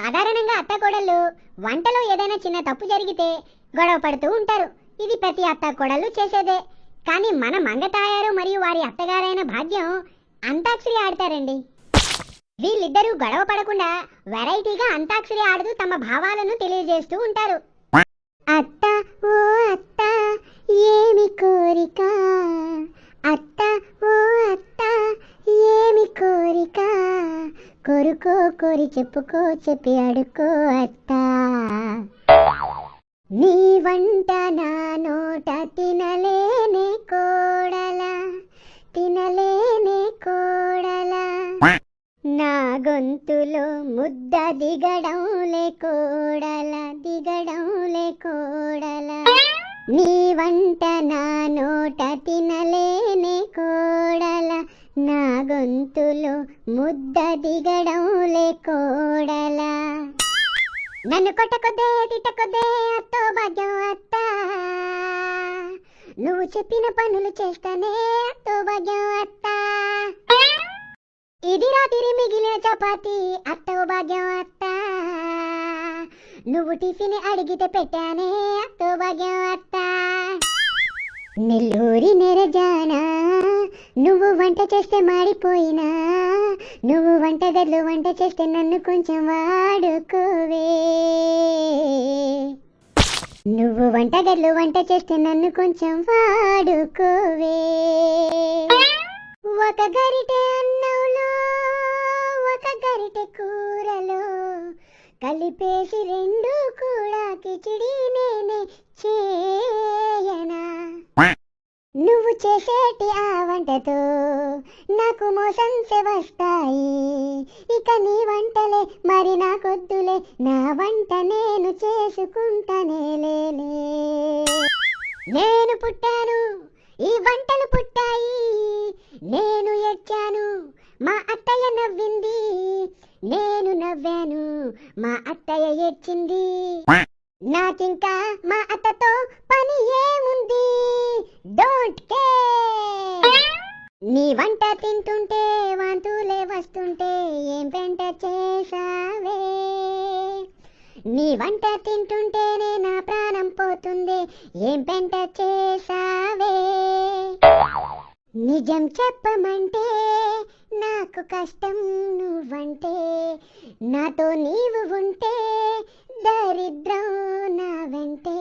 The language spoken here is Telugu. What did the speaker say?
సాధారణంగా అత్తకోడళ్ళు వంటలో ఏదైనా చిన్న తప్పు జరిగితే గొడవ పడుతూ ఉంటారు. ఇది ప్రతి అత్తకోడళ్ళు చేసేదే. కానీ మన మంగతాయారు మరియు వారి అత్తగారైన భాగ్యం అంతాక్షరి ఆడతారండి. వీళ్ళిద్దరూ గొడవ పడకుండా వెరైటీగా అంతాక్షరి ఆడుతూ తమ భావాలను తెలియజేస్తూ ఉంటారు. కొరుకో కోరి చెప్పుకో చెప్పి అడుకో అత్త. నీ వంట నా నోట తినలేనే కోడల తినలేనే కోడల. నా గొంతులో ముద్ద దిగడం లే కోడల దిగడం లే కోడల. నీ వంట నా నోట తినలేనే కోడల. నా గొంతులో ముద్ద దిగడం లేకోడలా నన్ను కొట్టకొద్దే తిట్టకొద్దే అత్తో భాగ్యం అత్త. నువ్వు చెప్పిన పనులు చేస్తానే అత్తో భాగ్యం అత్త. ఇది రాత్రి మిగిలిన చపాతి అత్తో భాగ్యం అత్త. నువ్వు టిఫిన్ అడిగితే పెట్టానే అత్తో భాగ్యం అత్త. నెల్లూరి నెరజానా నువ్వు వంట చేస్తే మాడిపోయినా నువ్వు వంటగదిలో వంట చేస్తే నన్ను కొంచెం వాడుకోవే. నువ్వు వంటగదిలో వంట చేస్తే నన్ను కొంచెం వాడుకోవే. ఒక గరిటె అన్నంలో ఒక గరిటె కూరలో కలిపేసి రెండు కూడా కిచిడీనే చేసేటి ఆ వంటతో నాకు మోషన్స్ వస్తాయి ఇక నీ వంటలే మరి నాకొద్దులే నా వంట నేను చేసుకుంటానే నేను పుట్టాను ఈ వంటలు పుట్టాయి. నేను ఎచ్చాను మా అత్తయ్య నవ్వింది. నేను నవ్వాను మా అత్తయ్య ఏడ్చింది. నాకింకా మా అత్తతో పని ఏముంది? వంట తింటుంటే వాంతులే వస్తుంటే ఏం పెంట చేసావే నీ వంట తింటుంటేనే నా ప్రాణం పోతుంది ఏం పెంట చేసావే నిజం చెప్పమంటే నాకు కష్టం నువ్వంటే నాతో నీవు ఉంటే దరిద్రం నా వెంటే.